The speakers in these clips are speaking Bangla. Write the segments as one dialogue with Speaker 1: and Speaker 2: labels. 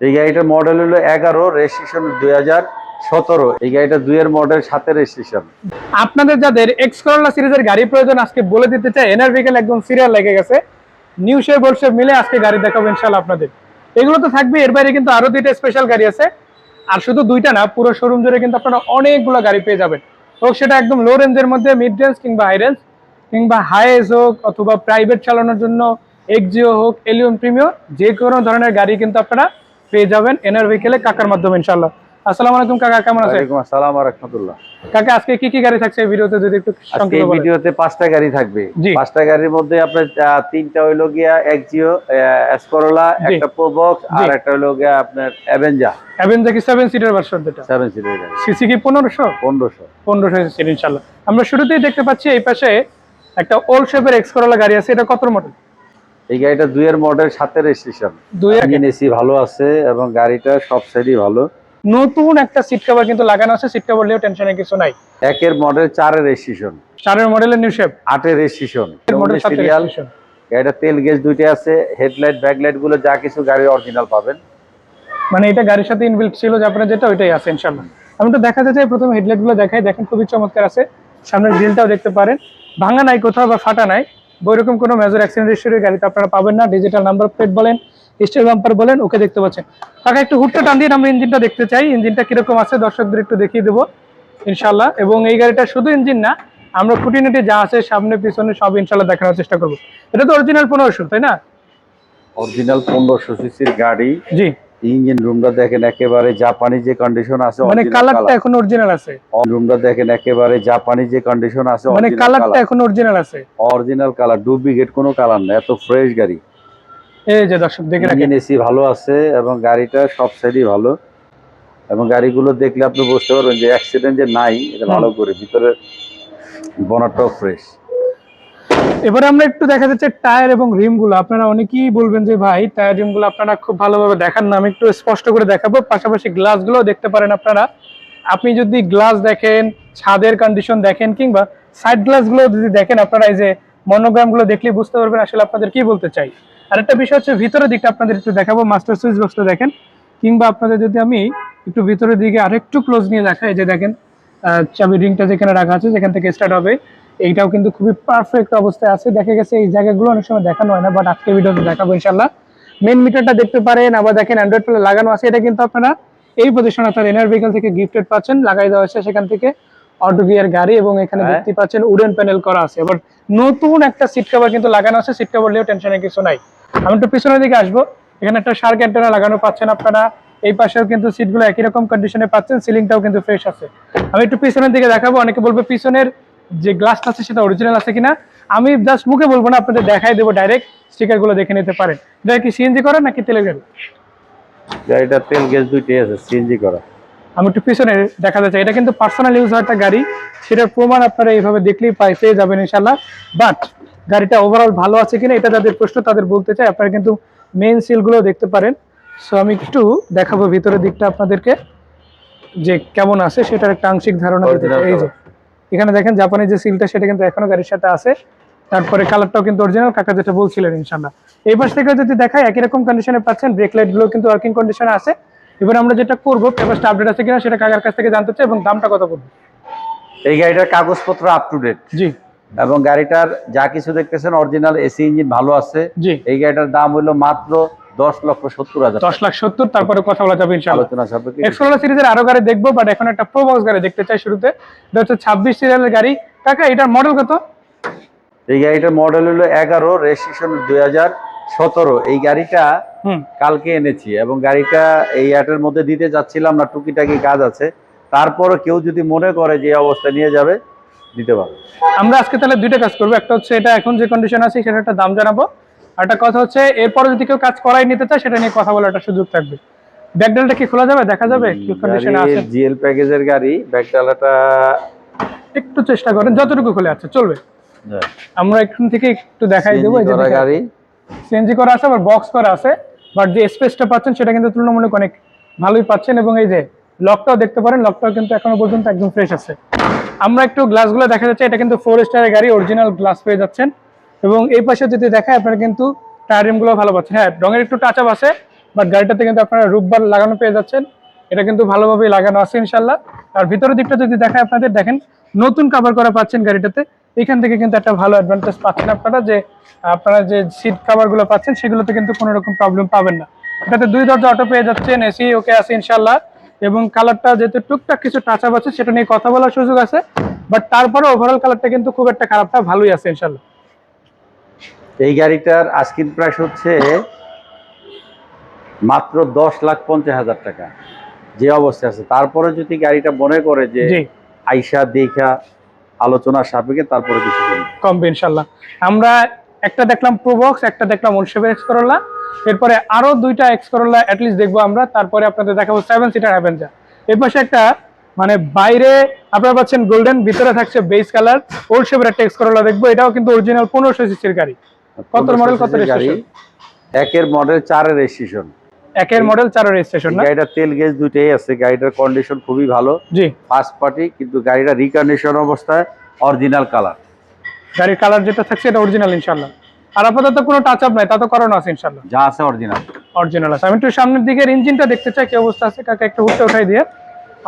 Speaker 1: এই গাড়িটার মডেল হলো এগারো রেজিস্ট্রেশন দুই হাজার সতেরো। এই গাড়িটা দুইয়ের মডেল সাথে রেজিস্ট্রেশন
Speaker 2: আপনাদের যাদের এক্স করোলা সিরিজের গাড়ি প্রয়োজন, আজকে বলে দিতে চাই এনআর ভেহিকেল একদম সিরিয়াল লেগে গেছে। নিউ শেপ ওল্ড মিলে আজকে গাড়ি দেখাবো ইনশাল্লাহ আপনাদের। এগুলো তো থাকবে, এর বাইরে কিন্তু আরও দুইটা স্পেশাল গাড়ি আছে। আর শুধু দুইটা না, পুরো শোরুম জুড়ে কিন্তু আপনারা অনেকগুলো গাড়ি পেয়ে যাবেন। হোক, সেটা একদম লো রেঞ্জের মধ্যে মিড রেঞ্জ কিংবা হাই রেঞ্জ কিংবা হাইএস হোক, অথবা প্রাইভেট চালানোর জন্য এক্সিও হোক এলিয়ন প্রিমিও যে কোনো ধরনের গাড়ি কিন্তু আপনারা পেয়ে যাবেন এনআর ভেহিকেলে কাকার মাধ্যমে ইনশাল্লাহ আসসালামু আলাইকুম কাকা কেমন আছেন?
Speaker 1: ওয়ালাইকুম আসসালাম রহমতুল্লাহ।
Speaker 2: কাকা আজকে কি কি গাড়ি থাকছে এই ভিডিওতে যদি একটু সংক্ষেপে বলেন।
Speaker 1: ভিডিওতে পাঁচটা গাড়ি থাকবে। পাঁচটা গাড়ির মধ্যে আপনার তিনটা হইল গিয়া এক্সিও এসকরোলা একটা প্রোবক্স আর একটা হইল গিয়া আপনার অ্যাভেঞ্জা
Speaker 2: অ্যাভেঞ্জার কি সেভেন সিটার ভার্সন যেটা
Speaker 1: সেভেন সিটের গাড়ি।
Speaker 2: সিসি কি পনেরোশো?
Speaker 1: পনেরোশো।
Speaker 2: পনেরোশো সিট ইনশাল্লাহ আমরা শুরুতেই দেখতে পাচ্ছি এই পাশে একটা ওল্ড শেপের এক্স করোলা গাড়ি আছে এটা কত মডেল
Speaker 1: এই গাড়িটা দুইয়ের মডেল সাথে রেজিস্ট্রেশন ইঞ্জিন এসি ভালো আছে এবং গাড়িটা সব সাইডই ভালো।
Speaker 2: নতুন একটা সিট কভার কিন্তু লাগানো আছে সিট কভার নিয়েও টেনশনের কিছু নাই।
Speaker 1: একের মডেল চারের রেজিস্ট্রেশন
Speaker 2: চারের মডেলের নিউ শেপ
Speaker 1: আটের রেজিস্ট্রেশন
Speaker 2: মডেল
Speaker 1: সিরিয়াল। গাড়িটা তেল গ্যাস দুইটা আছে হেডলাইট ব্যাকলাইটগুলো যা কিছু গাড়ির অরিজিনাল পাবেন।
Speaker 2: মানে এটা গাড়ির সাথে ইনবিল্ট ছিল যে আপনার যেটা ওইটাই আছে ইনশাল্লাহ আমি তো দেখাতে চাই প্রথমে হেডলাইটগুলো দেখাই দেখেন খুবই চমৎকার আছে। সামনের গ্রিলটাও দেখতে পারেন। ভাঙা নাই কোথাও বা ফাটা নাই। ওইরকম কোনো মেজর অ্যাক্সিডেন্ট হিস্টরি গাড়িতে আপনারা পাবেন না। ডিজিটাল নাম্বার প্লেট বলেন স্টিল বাম্পার বলেন ওকে দেখতে পাচ্ছেন। কাকা একটু হুটটা টান দিয়ে আমরা ইঞ্জিনটা দেখতে চাই। ইঞ্জিনটা কীরকম আছে দর্শকদের একটু দেখিয়ে দেবো ইনশাল্লাহ এবং এই গাড়িটা শুধু ইঞ্জিন না আমরা খুঁটিনাটি যা আছে সামনে পিছনে সব ইনশাল্লাহ দেখানোর চেষ্টা করব। এটা তো অরিজিনাল পনেরোশো তাই না?
Speaker 1: অরিজিনাল পনেরোশো সিসির গাড়ি।
Speaker 2: জি।
Speaker 1: ইঞ্জিন রুমটা দেখেন একেবারে জাপানি যে কন্ডিশন আছে
Speaker 2: মানে কালারটা এখন অরিজিনাল আছে।
Speaker 1: রুমটা দেখেন একেবারে জাপানি যে কন্ডিশন আছে
Speaker 2: মানে কালারটা এখন অরিজিনাল আছে।
Speaker 1: অরিজিনাল কালার ডুপ্লিকেট কোনো কালার না এত ফ্রেশ গাড়ি।
Speaker 2: এই যে দর্শক দেখে রাখেন।
Speaker 1: এসি ভালো আছে এবং গাড়িটা সব সাইডই ভালো। এবং গাড়িগুলো দেখলে আপনি বুঝতে পারবেন যে অ্যাক্সিডেন্ট যে নাই এটা ভালো করে ভিতরে বনারটাও ফ্রেশ
Speaker 2: এবারে আমরা একটু দেখা যাচ্ছে টায়ার এবং রিমগুলো আপনারা অনেকেই বলবেন যে, ভাই, টায়ার রিমগুলো আপনারা খুব ভালোভাবে দেখান না। আমি একটু স্পষ্ট করে দেখাবো। পাশাপাশি গ্লাসগুলো দেখতে পারেন আপনারা। আপনি যদি গ্লাস দেখেন, ছাদের কন্ডিশন দেখেন কিংবা সাইড গ্লাসগুলো যদি দেখেন, আপনারা এই যে মনোগ্রামগুলো দেখলে বুঝতে পারবেন আসলে আপনাদের কি বলতে চাই। আর একটা বিষয় হচ্ছে, ভিতরের দিকটা আপনাদের একটু দেখাবো। মাস্টার সুইচ বক্সটা দেখেন। কিংবা আপনাদের যদি আমি একটু ভিতরের দিকে আরেকটু ক্লোজ নিয়ে দেখাই যে দেখেন চাবি রিংটা যেখানে রাখা আছে যেখান থেকে স্টার্ট হবে। এইটাও কিন্তু খুবই পারফেক্ট অবস্থায় আছে। দেখা গেছে এই জায়গাগুলো অনেক সময় দেখানো হয় না বাট আজকে ভিডিওতে দেখাবো ইনশাল্লাহ মেন মিটারটা দেখতে পারেন আবার দেখেন অ্যান্ড্রয়েড প্লে লাগানো আছে। এটা কিন্তু আপনারা এই পজিশন অর্থাৎ এনার ভেহিকল থেকে গিফটেড পাচ্ছেন। লাগাই দেওয়া হয়েছে সেখান থেকে অটো গিয়ার গাড়ি এবং এখানে
Speaker 1: হ্যাঁ।
Speaker 2: দেখতে পাচ্ছেন উডেন প্যানেল করা আছে। এবার নতুন একটা সিট কভার কিন্তু লাগানো আছে। সিট কভার নিয়েও টেনশনের কিছু নাই। আমি একটু পিছনের দিকে আসব। এখানে একটা শার্ক অ্যান্টেনা লাগানো পাচ্ছেন আপনারা। এই পাশেও কিন্তু সিটগুলো একই রকম কন্ডিশনে পাচ্ছেন। সিলিংটাও কিন্তু ফ্রেশ আছে। আমি একটু পিছনের দিকে দেখাবো। অনেকে বলবে পিছনের যে গ্লাসটা আছে সেটা অরিজিনাল আছে কিনা আমি জাস্ট মুখে বলব না আপনাদের দেখাই দেবো ডাইরেক্ট স্টিকারগুলো দেখে নিতে পারেন। এটা কি সিএনজি করা নাকি তেলের গাড়ি?
Speaker 1: গাড়িটা তেল গ্যাস দুইটাই আছে সিএনজি করা।
Speaker 2: আমি একটু পিছনে দেখা যাচ্ছে এটা কিন্তু পার্সোনাল ইউজ একটা গাড়ি সেটার প্রমাণ আপনারা এইভাবে দেখলেই পাই পেয়ে যাবেন ইনশাল্লাহ বাট গাড়িটা ওভারঅল ভালো আছে কিনা এটা যাদের প্রশ্ন তাদের বলতে চাই আপনারা কিন্তু মেন সিলগুলো দেখতে পারেন। সো আমি একটু দেখাবো ভিতরের দিকটা আপনাদেরকে যে কেমন আছে সেটার একটা আংশিক ধারণা এই যে এখানে দেখেন জাপানি যে সিলটা সেটা কিন্তু এখনও গাড়ির সাথে আছে। তারপরে কালারটাও কিন্তু অরিজিনাল কাকা যেটা বলছিলেন ইনশাল্লাহ এই পাশ থেকে যদি দেখায় একই রকম কন্ডিশনে পাচ্ছেন ব্রেক লাইটগুলো কিন্তু ওয়ার্কিং কন্ডিশনে আছে। এবার আমরা যেটা করব পেপারটা আপডেট আছে কিনা সেটা কাকার কাছ থেকে জানতে চাই এবং দামটা কত পড়বে?
Speaker 1: এই গাড়িটার কাগজপত্র আপ টু ডেট
Speaker 2: জি।
Speaker 1: এবং গাড়িটার যা কিছু দেখতেছেন অরিজিনাল এসি ইঞ্জিন ভালো আছে।
Speaker 2: জি।
Speaker 1: এই গাড়িটার দাম হলো মাত্র দশ লক্ষ সত্তর হাজার
Speaker 2: দশ লাখ সত্তর তারপরে কথা বলা যাবে
Speaker 1: আলোচনা সাপেক্ষে
Speaker 2: এক্সপ্লোরার সিরিজের আরও গাড়ি দেখব বাট এখন একটা প্রো বক্স গাড়ি দেখতে চাই শুরুতে। এটা হচ্ছে ছাব্বিশ সিরিয়ালের গাড়ি। কাকা এটার মডেল কত?
Speaker 1: এই গাড়িটার মডেল হলো এগারো রেজিস্ট্রেশন দুই হাজার সতেরো। এই গাড়িটা কালকে এনেছি এবং গাড়িটা এই অ্যাটের মধ্যে দিতে যাচ্ছিলাম না টুকিটাকি কাজ আছে। তারপরে কেউ যদি মনে করে যে এই অবস্থায় নিয়ে যাবে দিতে পারবে।
Speaker 2: আমরা আজকে তাহলে দুইটা কাজ করব। একটা হচ্ছে এটা এখন যে কন্ডিশন আছে সেটা একটা দাম জানাব। একটা কথা হচ্ছে এরপরে যদি কেউ কাজ করাই নিতে চায় সেটা নিয়ে কথা বলার একটা সুযোগ থাকবে। ব্যাকডালটা কি খোলা যাবে? দেখা যাবে? কি কন্ডিশনে আছে?
Speaker 1: জিএল প্যাকেজের গাড়ি ব্যাগডালাটা
Speaker 2: একটু চেষ্টা করেন যতটুকু খুলে আছে চলবে। আমরা এখান থেকে একটু দেখাই দেবো এই যে
Speaker 1: গাড়ি।
Speaker 2: সিএনজি করা আছে আবার বক্স করা আছে বাট যে স্পেসটা পাচ্ছেন সেটা কিন্তু তুলনামূলক অনেক ভালোই পাচ্ছেন এবং এই যে লকটাও দেখতে পারেন লকটাও কিন্তু এখনও পর্যন্ত একদম ফ্রেশ আছে। আমরা একটু গ্লাসগুলো দেখা যাচ্ছে এটা কিন্তু ফোর স্টারের গাড়ি অরিজিনাল গ্লাস পেয়ে যাচ্ছেন। এবং এই পাশে যদি দেখায় আপনারা কিন্তু টায়ার রিমগুলো ভালো পাচ্ছেন। হ্যাঁ রঙের একটু টাচ আপ আছে বাট গাড়িটাতে কিন্তু আপনারা রূপবার লাগানো পেয়ে যাচ্ছেন। এটা কিন্তু ভালোভাবেই লাগানো আছে ইনশাল্লাহ আর ভিতরের দিকটা যদি দেখায় আপনাদের, দেখেন নতুন কাভার করা পাচ্ছেন গাড়িটাতে। এখান থেকে কিন্তু একটা ভালো অ্যাডভান্টেজ পাচ্ছেন আপনারা যে আপনারা যে সিট কাভারগুলো পাচ্ছেন, সেগুলোতে কিন্তু কোনো রকম প্রবলেম পাবেন না। এটাতে দুই দরজা অটো পেয়ে যাচ্ছেন, এসি ওকে আছে ইনশাল্লাহ এবং কালারটা যেহেতু টুকটাক কিছু টাচ আপ আছে, সেটা নিয়ে কথা বলার সুযোগ আছে। বাট তারপরে ওভারঅল কালারটা কিন্তু খুব একটা খারাপটা ভালোই আছে ইনশাল্লাহ
Speaker 1: এই গাড়িটার আস্কিন প্রাইস হচ্ছে মাত্র দশ লাখ পঞ্চাশ হাজার টাকা। যে অবস্থা আছে। তারপরে যদি গাড়িটা মনে করে যে আইসা দেখা আলোচনা সাপেক্ষে তারপরে কিছু
Speaker 2: কমবে ইনশাল্লাহ। আমরা একটা দেখলাম প্রোবক্স একটা দেখলাম ওনশেপের এক্স করোলা এরপরে আরও দুইটা এক্স করোলা অ্যাটলিস্ট দেখব আমরা। তারপরে আপনাদের দেখাবো সেভেন সিটার অ্যাভেঞ্জার এর পাশে একটা মানে বাইরে আপনারা পাচ্ছেন গোল্ডেন ভিতরে থাকছে বেস কালার ওল্ড শেপের একটা এক্স করোলা দেখব। এটাও কিন্তু অরিজিনাল পনেরোশো সিসির গাড়ি। কত মডেল কত
Speaker 1: গাড়ি? একের মডেল চারের রেজিস্ট্রেশন
Speaker 2: একের মডেল চার রেজিস্ট্রেশন না?
Speaker 1: গাড়িটার তেল গেজ দুইটাই আছে গাড়িটার কন্ডিশন খুবই ভালো।
Speaker 2: জি।
Speaker 1: ফার্স্ট পার্টি কিন্তু গাড়িটা রিকন্ডিশন অবস্থায় অরিজিনাল কালার
Speaker 2: গাড়ির কালার যেটা থাকছে এটা অরিজিনাল ইনশাল্লাহ আর আপাতত কোনো টাচ আপ নাই তা তো করানো আছে ইনশাল্লাহ
Speaker 1: যা আছে অরিজিনাল
Speaker 2: অরিজিনাল আছে। আমি একটু সামনের দিকের ইঞ্জিনটা দেখতে চাই কি অবস্থা আছে কাকা একটু উঠাই দিয়ে।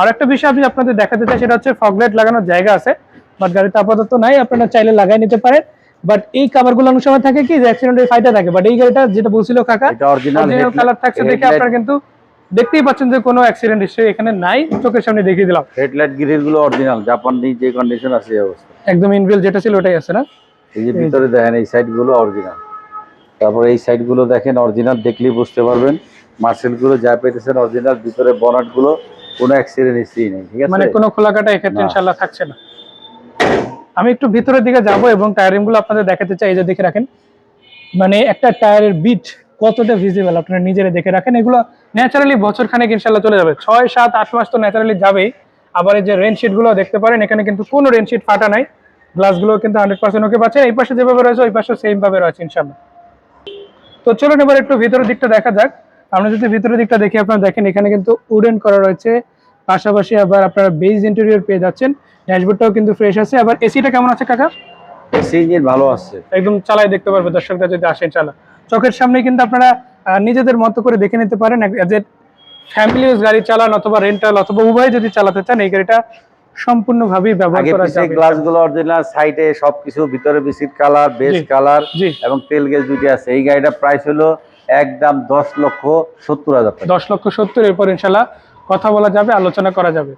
Speaker 2: আর একটা বিষয় আমি আপনাদের দেখাতে চাই সেটা হচ্ছে ফগলাইট লাগানোর জায়গা আছে বাট গাড়িতে আপাতত নাই আপনারা চাইলে লাগাই নিতে পারেন। বাট এই কাভারগুলো অনেক সময় থাকে কি যে অ্যাক্সিডেন্টের ফাইটা থাকে বাট এই গাড়িটা যেটা বলছিল কাকা
Speaker 1: এটা অরিজিনাল
Speaker 2: কালার থাকছে দেখে আপনারা কিন্তু দেখতেই পাচ্ছেন যে কোনো অ্যাক্সিডেন্ট হিস্ট্রি এখানে নাই চোখের সামনে দেখিয়ে দিলাম।
Speaker 1: হেডলাইট গ্রিলগুলো অরিজিনাল জাপানি যে কন্ডিশন আছে এই অবস্থা।
Speaker 2: একদম ইনভিল যেটা ছিল ওটাই আছে না?
Speaker 1: এই যে ভিতরে দেখেন এই সাইডগুলো অরিজিনাল তারপর এই সাইডগুলো দেখেন অরিজিনাল দেখলেই বুঝতে পারবেন। মার্সেলগুলো যা পেতেছেন অরিজিনাল ভিতরে বনাটগুলো কোনো অ্যাক্সিডেন্ট হিস্ট্রি নেই ঠিক
Speaker 2: মানে কোনো খোলাকাটা এক্ষেত্রে
Speaker 1: না।
Speaker 2: ইনশাল্লাহ থাকছে না। আমি একটু ভিতরের দিকে যাব এবং টায়ারিংগুলো আপনাদের দেখাতে চাই যে দেখে রাখেন। মানে একটা টায়ারের বিট কতটা ভিজিবল আপনারা নিজেরা দেখে রাখেন। এগুলো ন্যাচারালি বছর খানেক ইনশাল্লাহ চলে যাবে। ছয়, সাত, আট মাস তো ন্যাচারালি যাবেই। আবার এই যে রেনশিটগুলো দেখতে পারেন, এখানে কিন্তু কোনো রেনশিট ফাটা নাই। গ্লাসগুলো কিন্তু হান্ড্রেড পার্সেন্ট ওকে পাচ্ছেন এই পাশে যেভাবে রয়েছে, ওই পাশে সেম ভাবে রয়েছে ইনশাল্লাহ। তো চলুন এবার একটু ভিতরের দিকটা দেখা যাক। আমরা যদি ভিতরের দিকটা দেখি, আপনারা দেখেন এখানে কিন্তু উডেন করা রয়েছে। পাশাপাশি আবার আপনারা বেজ ইন্টেরিয়র পেয়ে যাচ্ছেন। ড্যাশবোর্ডটাও কিন্তু ফ্রেশ আছে। আবার এসিটা কেমন আছে কাকা?
Speaker 1: এসি ইঞ্জিন ভালো আছে।
Speaker 2: একদম চালাই দেখতে পারবে দর্শকরা যদি আসেন চালা চোখের সামনে কিন্তু আপনারা নিজেদের মতো করে দেখে নিতে পারেন। যে ফ্যামিলি ইউজ গাড়ি চালান অথবা রেন্টাল অথবা উভয় যদি চালাতে চান এই গাড়িটা সম্পূর্ণভাবেই ব্যবহার করা যাবে।
Speaker 1: গ্লাসগুলো অরিজিনাল সাইডে সবকিছু ভিতরে বিস্কিট কালার বেস কালার এবং তেল গেজ দুটি আছে। এই গাড়িটা প্রাইস হলো একদম দশ লক্ষ সত্তর হাজার
Speaker 2: দশ লক্ষ সত্তর এরপর ইনশাল্লাহ কথা বলা যাবে আলোচনা করা যাবে।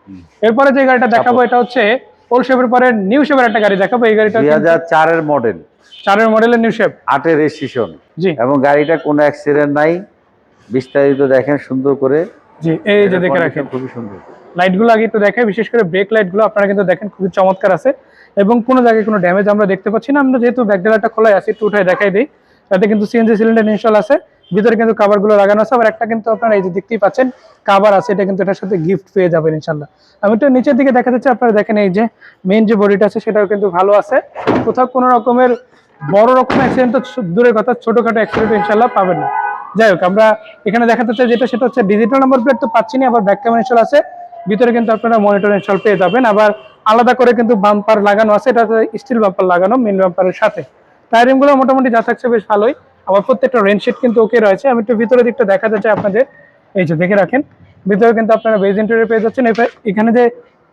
Speaker 2: এরপরে যে গাড়িটা দেখাবো এটা হচ্ছে ওল্ড শেপের পরে নিউ শেপের একটা গাড়ি দেখাবো। এই গাড়িটা
Speaker 1: দুই হাজার চারের মডেল
Speaker 2: চারের মডেলের নিউ শেপ
Speaker 1: আটের রেজিস্ট্রেশন
Speaker 2: জি।
Speaker 1: এবং গাড়িটা কোনো অ্যাক্সিডেন্ট নাই। বিস্তারিত দেখেন সুন্দর করে।
Speaker 2: জি এই যে দেখে রাখেন।
Speaker 1: খুবই সুন্দর।
Speaker 2: লাইটগুলো আগে একটু দেখে বিশেষ করে ব্রেক লাইটগুলো আপনারা কিন্তু দেখেন খুবই চমৎকার আছে। এবং কোনো জায়গায় কোনো ড্যামেজ আমরা দেখতে পাচ্ছি না। আমরা যেহেতু ব্যাকডেলাটা খোলাই আছে একটু উঠাই দেখাই দিই। তাতে কিন্তু সিএনজি সিলিন্ডার ইনস্টল আছে। ভিতরে কিন্তু কাভারগুলো লাগানো আছে, আবার একটা কিন্তু আপনারা এই যে দেখতেই পাচ্ছেন কাভার আছে, এটা কিন্তু এটার সাথে গিফট পেয়ে যাবেন ইনশাল্লাহ আমি একটু নিচের দিকে দেখা যাচ্ছে আপনারা দেখেন এই যে মেইন যে বডিটা আছে, সেটাও কিন্তু ভালো আছে। কোথাও কোনো রকমের বড় রকম অ্যাক্সিডেন্ট তো দূরের কথা, ছোটখাটো অ্যাক্সিডেন্ট ইনশাল্লাহ পাবেন না। যাই হোক, আমরা এখানে দেখাতে চাই যেটা, সেটা হচ্ছে ডিজিটাল নাম্বার প্লেট তো পাচ্ছি না, আবার ব্যাক ক্যামেরা ইনস্টল আছে। ভিতরে কিন্তু আপনারা মনিটর ইনস্টল পেয়ে যাবেন, আবার আলাদা করে কিন্তু বাম্পার লাগানো আছে এটা স্টিল বাম্পার লাগানো মেন বাম্পারের সাথে। টায়ারিংগুলো মোটামুটি যা থাকছে বেশ ভালোই। আবার প্রত্যেকটা রেনশিট কিন্তু ওকে রয়েছে। আমি একটু ভিতরের দিকটা দেখাতে চাই আপনাদের। এই যে দেখে রাখেন ভিতরে কিন্তু আপনারা বেজ ইন্টেরিয়র পেয়ে যাচ্ছেন। এখানে যে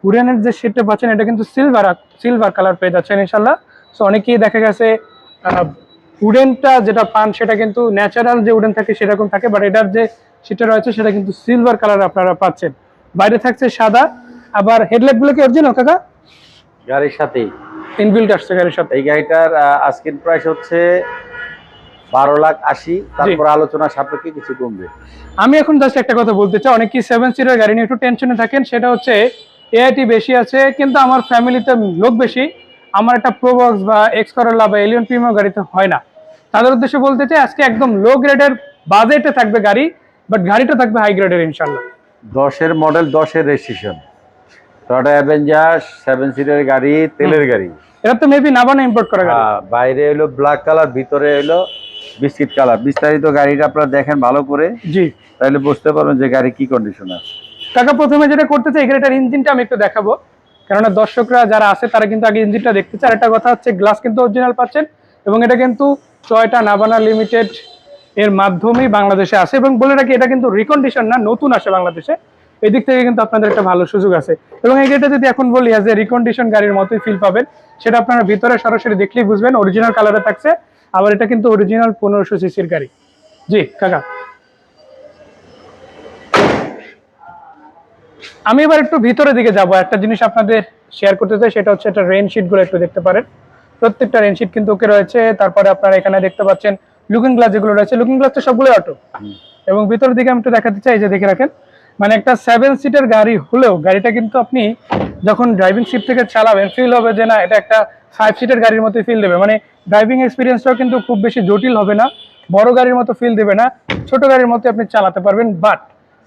Speaker 2: উড়ানের যে শিটটা পাচ্ছেন এটা কিন্তু সিলভার সিলভার কালার পেয়ে যাচ্ছেন ইনশাল্লাহ সো অনেকেই দেখা গেছে উডেনটা যেটা পান সেটা কিন্তু ন্যাচারাল যে উডেন থাকে সেরকম থাকে বাট এটার যে সেটা রয়েছে সেটা কিন্তু সিলভার কালার আপনারা পাচ্ছেন। বাইরে থাকছে সাদা আবার হেডলাইটগুলো কি অরিজিনাল কাকা?
Speaker 1: গাড়ির সাথেই।
Speaker 2: ইনবিল্ট আসছে গাড়ির সাথে।
Speaker 1: এই গাড়িটার আজকের প্রাইস হচ্ছে বারো লাখ আশি তারপর আলোচনা সাপেক্ষে কিছু কমবে।
Speaker 2: আমি এখন জাস্ট একটা কথা বলতে চাই অনেকেই সেভেন সিটার গাড়ি নিয়ে একটু টেনশনে থাকেন সেটা হচ্ছে এআইটি বেশি আছে কিন্তু আমার ফ্যামিলিতে লোক বেশি। আমার একটা প্রোবক্স বা এক্স করলা বা এলিয়ন প্রিমিয়াম গাড়িতে হয় না। তাদের উদ্দেশ্যে বলতে চাই আজকে একদম লো গ্রেডের বাজেটে থাকবে গাড়ি বাট গাড়িটা থাকবে হাই গ্রেডের ইনশাল্লাহ
Speaker 1: দশের মডেল দশের রেজিস্ট্রেশন টয়টা অ্যাভেঞ্জার সেভেন সিটের গাড়ি তেলের গাড়ি।
Speaker 2: এটা তো মেবি নাবানা ইম্পোর্ট করা গাড়ি।
Speaker 1: বাইরে হলো ব্ল্যাক কালার ভিতরে হলো বিস্কিট কালার। বিস্তারিত গাড়িটা আপনারা দেখেন ভালো করে।
Speaker 2: জি।
Speaker 1: তাহলে বুঝতে পারবেন যে গাড়ি কি কন্ডিশন আছে।
Speaker 2: কাকা প্রথমে যেটা করতে চাই এটার ইঞ্জিনটা আমি একটু দেখাবো। কেননা দর্শকরা যারা আছে তারা কিন্তু আগে ইঞ্জিনটা দেখতে চায়। আর একটা কথা হচ্ছে গ্লাস কিন্তু অরিজিনাল পাচ্ছেন এবং এটা কিন্তু টয়টা নাবানা লিমিটেড এর মাধ্যমেই বাংলাদেশে আসে এবং বলে রাখি এটা কিন্তু রিকন্ডিশন না নতুন আসে বাংলাদেশে। এদিক থেকে কিন্তু আপনাদের একটা ভালো সুযোগ আছে। এবং এই গাড়িটা যদি এখন বলি যে রিকন্ডিশন গাড়ির মতোই ফিল পাবেন সেটা আপনারা ভিতরে সরাসরি দেখলেই বুঝবেন অরিজিনাল কালারে থাকছে। আবার এটা কিন্তু অরিজিনাল পনেরোশো সিসির গাড়ি। জি, কাকা। আমি এবার একটু ভিতরের দিকে যাব। একটা জিনিস আপনাদের শেয়ার করতে চাই, সেটা হচ্ছে এটা রেনগুলো একটু দেখতে পারেন। প্রত্যেকটা রেন শিট কিন্তু ওকে রয়েছে। তারপরে আপনারা এখানে দেখতে পাচ্ছেন লুকিং গ্লাস যেগুলো রয়েছে। লুকিং গ্লাস তো সবগুলো অটো এবং ভিতরের দিকে আমি একটু দেখাতে চাই যে দেখে রাখেন। মানে একটা সেভেন সিটের গাড়ি হলেও, গাড়িটা কিন্তু আপনি যখন ড্রাইভিং সিট থেকে চালাবেন ফিল হবে যে না, এটা একটা ফাইভ সিটের গাড়ির মতো ফিল দেবে। মানে ড্রাইভিং এক্সপিরিয়েন্সটাও কিন্তু খুব বেশি জটিল হবে না, বড় গাড়ির মতো ফিল দেবে না, ছোট গাড়ির মতো আপনি চালাতে পারবেন বাট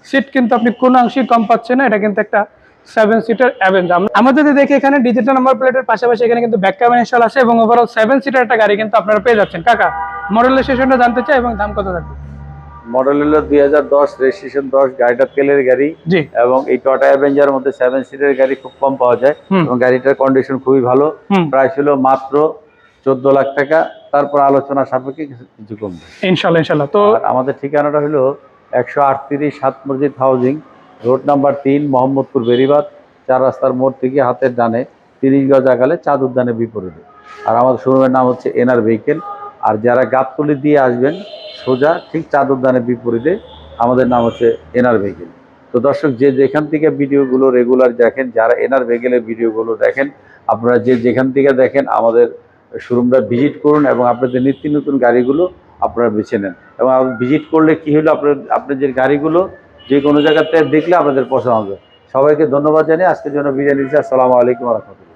Speaker 2: সিট কিন্তু আপনি কোনো অংশেই কম পাচ্ছেন না, এটা কিন্তু একটা সেভেন সিটার অ্যাভেঞ্জ আমরা যদি দেখি এখানে ডিজিটাল নাম্বার প্লেটের পাশাপাশি এখানে কিন্তু ব্যাক ক্যামেরা ইনস্টল আছে এবং ওভারঅল সেভেন সিটার একটা গাড়ি কিন্তু আপনারা পেয়ে যাচ্ছেন। কাকা মডেলের সেশনটা জানতে চাই এবং দাম কত থাকবে?
Speaker 1: মডেল হলো দুই হাজার দশ রেজিস্ট্রেশন দশ গাড়িটা তেলের গাড়ি এবং এই টটা অ্যাভেঞ্জার মধ্যে সেভেন সিটের গাড়ি খুব কম পাওয়া যায়। এবং গাড়িটার কন্ডিশন খুবই ভালো। প্রাইস হলো মাত্র চোদ্দ লাখ টাকা। তারপর আলোচনা সাপেক্ষে কিছু- কিছু কমবে।
Speaker 2: ইনশাল্লাহ ইনশাল্লাহ। তো
Speaker 1: আমাদের ঠিকানাটা হলো একশো আটত্রিশ সাত মসজিদ হাউজিং রোড নাম্বার তিন মোহাম্মদপুর বেরিবাদ চার রাস্তার মোড় থেকে হাতের ডানে তিরিশ গজ আগালে চাঁদ উদ্যানের বিপরীতে। আর আমাদের শোরুমের নাম হচ্ছে এনআর ভেহিকেল আর যারা গাবতলি দিয়ে আসবেন, সোজা ঠিক চাঁদ উদ্যানের বিপরীতে, আমাদের নাম হচ্ছে এনআর ভেহিকেল তো দর্শক, যে যেখান থেকে ভিডিওগুলো রেগুলার দেখেন, যারা এনআর ভেহিকেলের ভিডিওগুলো দেখেন, আপনারা যে যেখান থেকে দেখেন, আমাদের শোরুমটা ভিজিট করুন এবং আপনাদের নিত্য নতুন গাড়িগুলো আপনারা বেছে নেন। এবং ভিজিট করলে কি হলো, আপনার আপনার যে গাড়িগুলো, যে কোনো জায়গাতে দেখলে আপনাদের পছন্দ হবে। সবাইকে ধন্যবাদ জানিয়ে আজকের জন্য বিরিয়ানি আসসালামু আলাইকুম রহমতুল্লাহ।